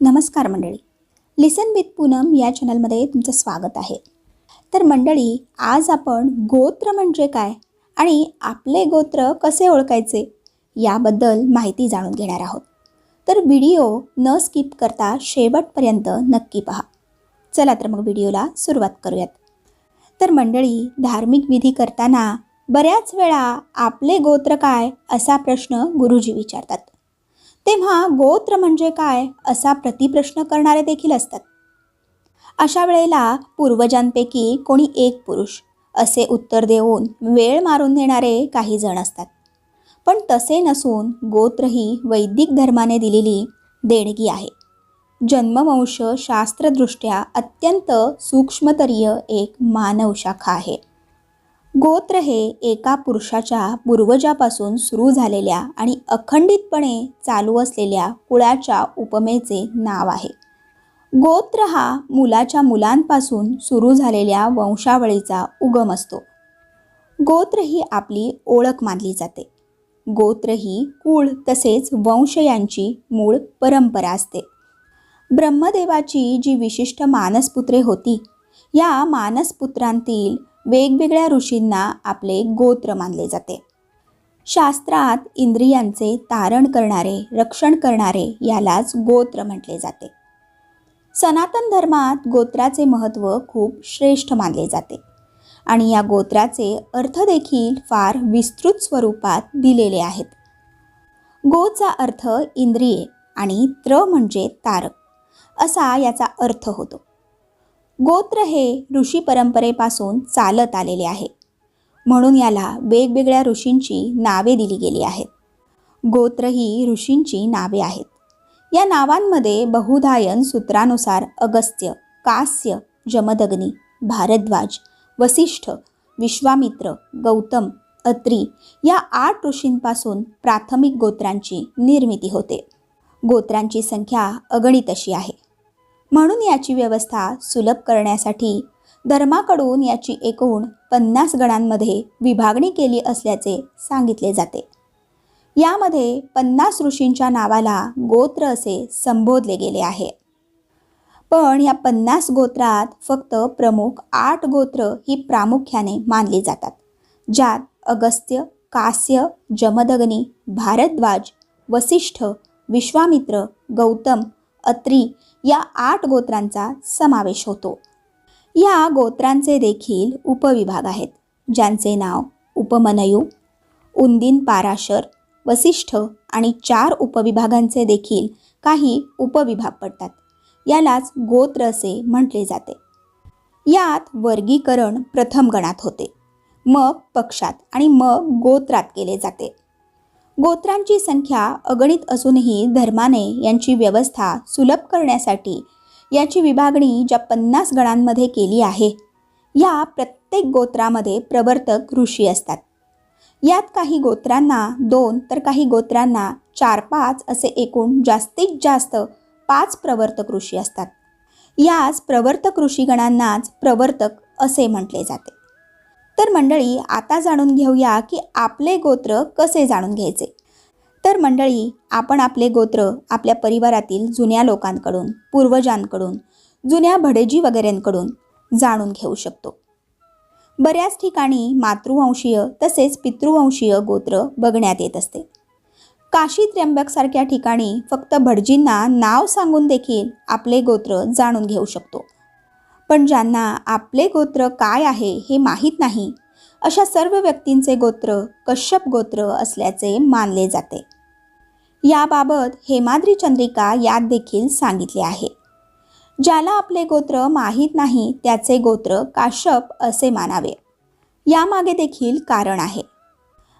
नमस्कार मंडळी. लिसन विथ पूनम या चॅनलमध्ये तुमचं स्वागत आहे. तर मंडळी आज आपण गोत्र म्हणजे काय आणि आपले गोत्र कसे ओळखायचे याबद्दल माहिती जाणून घेणार आहोत. तर व्हिडिओ न स्किप करता शेवटपर्यंत नक्की पहा. चला तर मग व्हिडिओला सुरुवात करूयात. तर मंडळी धार्मिक विधी करताना बऱ्याच वेळा आपले गोत्र काय असा प्रश्न गुरुजी विचारतात. तेव्हा गोत्र म्हणजे काय असा प्रतिप्रश्न करणारे देखील असतात. अशा वेळेला पूर्वजांपैकी कोणी एक पुरुष असे उत्तर देऊन वेळ मारून देणारे काही जण असतात. पण तसे नसून गोत्र ही वैदिक धर्माने दिलेली देणगी आहे. जन्मवंश शास्त्रदृष्ट्या अत्यंत सूक्ष्मतरीय एक मानव शाखा आहे. गोत्र हे एका पुरुषाच्या पूर्वजापासून सुरू झालेल्या आणि अखंडितपणे चालू असलेल्या कुळाच्या उपमेचे नाव आहे. गोत्र हा मुलाच्या मुलांपासून सुरू झालेल्या वंशावळीचा उगम असतो. गोत्र ही आपली ओळख मानली जाते. गोत्र ही कुळ तसेच वंश यांची मूळ परंपरा असते. ब्रह्मदेवाची जी विशिष्ट मानसपुत्रे होती या मानसपुत्रांतील वेगवेगळ्या ऋषींना आपले गोत्र मानले जाते. शास्त्रात इंद्रियांचे तारण करणारे रक्षण करणारे यालाच गोत्र म्हटले जाते. सनातन धर्मात गोत्राचे महत्त्व खूप श्रेष्ठ मानले जाते आणि या गोत्राचे अर्थ देखील फार विस्तृत स्वरूपात दिलेले आहेत. गोचा अर्थ इंद्रिये आणि त्र म्हणजे तारक असा याचा अर्थ होतो. गोत्र हे ऋषी परंपरेपासून चालत आलेले आहे. म्हणून याला वेगवेगळ्या ऋषींची नावे दिली गेली आहेत. गोत्र ही ऋषींची नावे आहेत. या नावांमध्ये बहुधायन सूत्रानुसार अगस्त्य कास्य जमदग्नी भारद्वाज वसिष्ठ विश्वामित्र गौतम अत्री या आठ ऋषींपासून प्राथमिक गोत्रांची निर्मिती होते. गोत्रांची संख्या अगणित अशी आहे. म्हणून याची व्यवस्था सुलभ करण्यासाठी धर्माकडून याची एकूण पन्नास गणांमध्ये विभागणी केली असल्याचे सांगितले जाते. यामध्ये पन्नास ऋषींच्या नावाला गोत्र असे संबोधले गेले आहे. पण या पन्नास गोत्रात फक्त प्रमुख आठ गोत्र ही प्रामुख्याने मानली जातात ज्यात अगस्त्य कास्य जमदग्नी भारद्वाज वसिष्ठ विश्वामित्र गौतम अत्री या आठ गोत्रांचा समावेश होतो. या गोत्रांचे देखील उपविभाग आहेत ज्यांचे नाव उपमनयू उंदीन पाराशर वसिष्ठ आणि चार उपविभागांचे देखील काही उपविभाग पडतात. यालाच गोत्र असे म्हटले जाते. यात वर्गीकरण प्रथम गणात होते. मग पक्षात आणि मग गोत्रात केले जाते. गोत्रांची संख्या अगणित असूनही धर्माने यांची व्यवस्था सुलभ करण्यासाठी याची विभागणी ज्या पन्नास गणांमध्ये केली आहे या प्रत्येक गोत्रामध्ये प्रवर्तक ऋषी असतात. यात काही गोत्रांना दोन तर काही गोत्रांना चार पाच असे एकूण जास्तीत जास्त पाच प्रवर्तक ऋषी असतात. याच प्रवर्तक ऋषीगणांनाच प्रवर्तक असे म्हटले जाते. तर मंडळी आता जाणून घेऊया की आपले गोत्र कसे जाणून घ्यायचे. तर मंडळी आपण आपले गोत्र आपल्या परिवारातील जुन्या लोकांकडून पूर्वजांकडून जुन्या भडेजी वगैरेंकडून जाणून घेऊ शकतो. बऱ्याच ठिकाणी मातृवंशीय तसेच पितृवंशीय गोत्र बघण्यात येत असते. काशी त्र्यंबकसारख्या ठिकाणी फक्त भटजींना नाव सांगून देखील आपले गोत्र जाणून घेऊ शकतो. पण ज्यांना आपले गोत्र काय आहे हे माहीत नाही अशा सर्व व्यक्तींचे गोत्र कश्यप गोत्र असल्याचे मानले जाते. याबाबत हेमाद्री चंद्रिका यात देखील सांगितले आहे. ज्याला आपले गोत्र माहीत नाही त्याचे गोत्र काश्यप असे मानावे. यामागे देखील कारण आहे.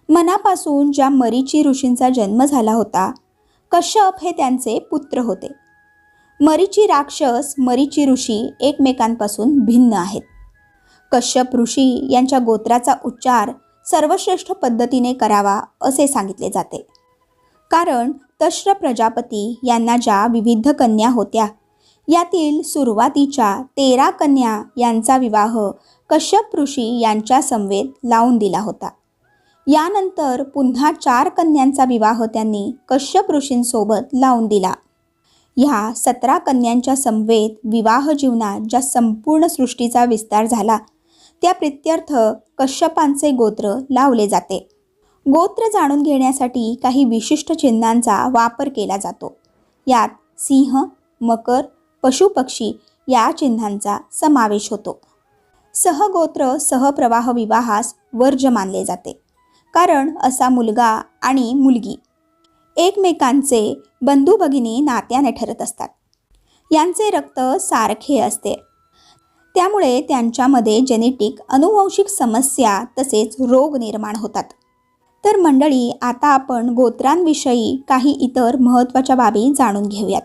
मनापासून ज्या मरीची ऋषींचा जन्म झाला होता कश्यप हे त्यांचे पुत्र होते. मरीची राक्षस मरीची ऋषी एकमेकांपासून भिन्न आहेत. कश्यप ऋषी यांच्या गोत्राचा उच्चार सर्वश्रेष्ठ पद्धतीने करावा असे सांगितले जाते. कारण तश्र प्रजापती यांना ज्या विविध कन्या होत्या यातील सुरुवातीच्या तेरा कन्या यांचा विवाह कश्यप ऋषी यांच्या समवेत लावून दिला होता. यानंतर पुन्हा चार कन्यांचा विवाह त्यांनी कश्यप ऋषींसोबत लावून दिला. ह्या सतरा कन्यांच्या समवेत विवाह जीवनात ज्या संपूर्ण सृष्टीचा विस्तार झाला त्या प्रित्यर्थ कश्यपांचे गोत्र लावले जाते. गोत्र जाणून घेण्यासाठी काही विशिष्ट चिन्हांचा वापर केला जातो. यात सिंह मकर पशुपक्षी या चिन्हांचा समावेश होतो. सहगोत्र सहप्रवाह विवाहास वर्ज मानले जाते. कारण असा मुलगा आणि मुलगी एकमेकांचे बंधू भगिनी नात्याने ठरत असतात. यांचे रक्त सारखे असते. त्यामुळे त्यांच्यामध्ये जेनेटिक अनुवंशिक समस्या तसेच रोग निर्माण होतात. तर मंडळी आता आपण गोत्रांविषयी काही इतर महत्त्वाच्या बाबी जाणून घेऊयात.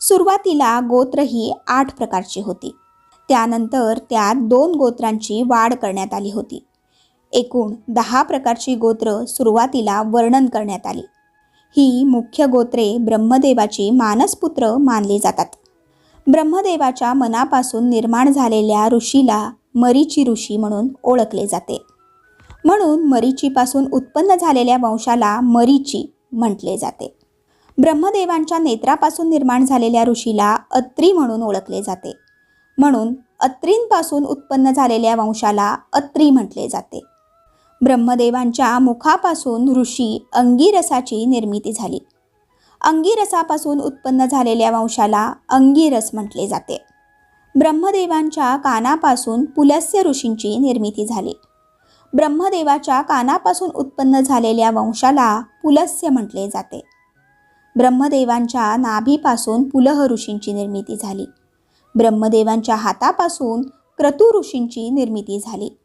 सुरुवातीला गोत्र ही आठ प्रकारची होती. त्यानंतर त्यात दोन गोत्रांची वाढ करण्यात आली होती. एकूण दहा प्रकारची गोत्र सुरुवातीला वर्णन करण्यात आली. ही मुख्य गोत्रे ब्रह्मदेवाची मानसपुत्र मानली जातात. ब्रह्मदेवाच्या मनापासून निर्माण झालेल्या ऋषीला मरीची ऋषी म्हणून ओळखले जाते. म्हणून मरीचीपासून उत्पन्न झालेल्या वंशाला मरीची म्हटले जाते. ब्रह्मदेवांच्या नेत्रापासून निर्माण झालेल्या ऋषीला अत्री म्हणून ओळखले जाते. म्हणून अत्रींपासून उत्पन्न झालेल्या वंशाला अत्री म्हटले जाते. ब्रह्मदेवांच्या मुखापासून ऋषी अंगिरसाची निर्मिती झाली. अंगिरसापासून उत्पन्न झालेल्या वंशाला अंगिरस म्हटले जाते. ब्रह्मदेवांच्या कानापासून पुलस्य ऋषींची निर्मिती झाली. ब्रह्मदेवाच्या कानापासून उत्पन्न झालेल्या वंशाला पुलस्य म्हटले जाते. ब्रह्मदेवांच्या नाभीपासून पुलह ऋषींची निर्मिती झाली. ब्रह्मदेवांच्या हातापासून क्रतू ऋषींची निर्मिती झाली.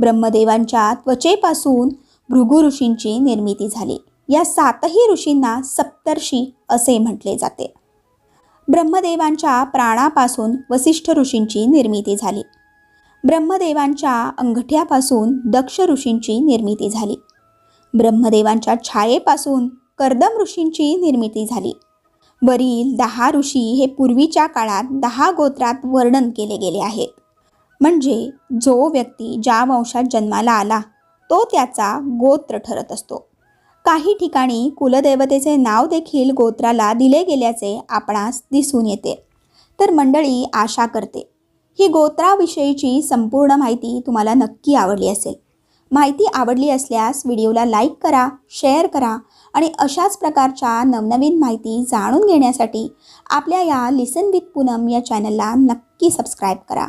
ब्रह्मदेवांच्या त्वचेपासून भृगु ऋषींची निर्मिती झाली. या सातही ऋषींना सप्तर्षी असे म्हटले जाते. ब्रह्मदेवांच्या प्राणापासून वसिष्ठ ऋषींची निर्मिती झाली. ब्रह्मदेवांच्या अंगठ्यापासून दक्ष ऋषींची निर्मिती झाली. ब्रह्मदेवांच्या छायेपासून कर्दम ऋषींची निर्मिती झाली. वरील दहा ऋषी हे पूर्वीच्या काळात दहा गोत्रात वर्णन केले गेले आहेत म्हणजे जो व्यक्ती ज्या वंशात जन्माला आला तो त्याचा गोत्र ठरत असतो. काही ठिकाणी कुलदेवतेचे नाव देखील गोत्राला दिले गेल्याचे आपणास दिसून येते. तर मंडळी आशा करते. ही गोत्राविषयीची संपूर्ण माहिती तुम्हाला नक्की आवडली असेल. माहिती आवडली असल्यास व्हिडिओला लाईक करा शेअर करा आणि अशाच प्रकारच्या नवनवीन माहिती जाणून घेण्यासाठी आपल्या या लिसन विथ पूनम या चॅनलला नक्की सबस्क्राईब करा.